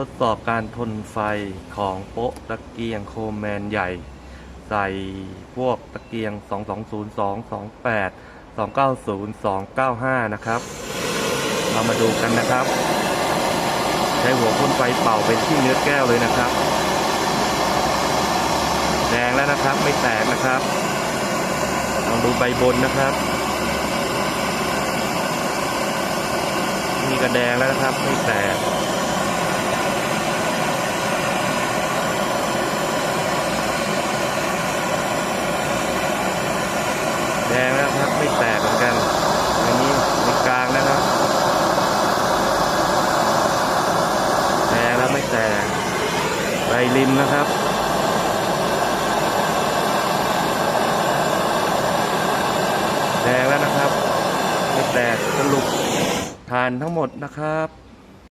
ทดสอบการทนไฟของโป๊ะตะเกียงโคมแมนใหญ่ ใส่พวกตะเกียง 2202 28 290 295 นะครับ เรามาดูกันนะครับ ใช้หัวพ่นไฟเป่าเป็นที่เนื้อแก้วเลยนะครับ แดงแล้วนะครับไม่แตกนะครับลองดูใบบนนะครับนี่ก็แดงแล้วนะครับไม่แตก แดงแล้วครับ ไม่แตกเหมือนกันอันนี้ในกลางนะครับแตกแล้วไม่แตกใบริมนะครับแตกแล้วนะครับ ไม่แตกสรุปทานทั้งหมดนะครับ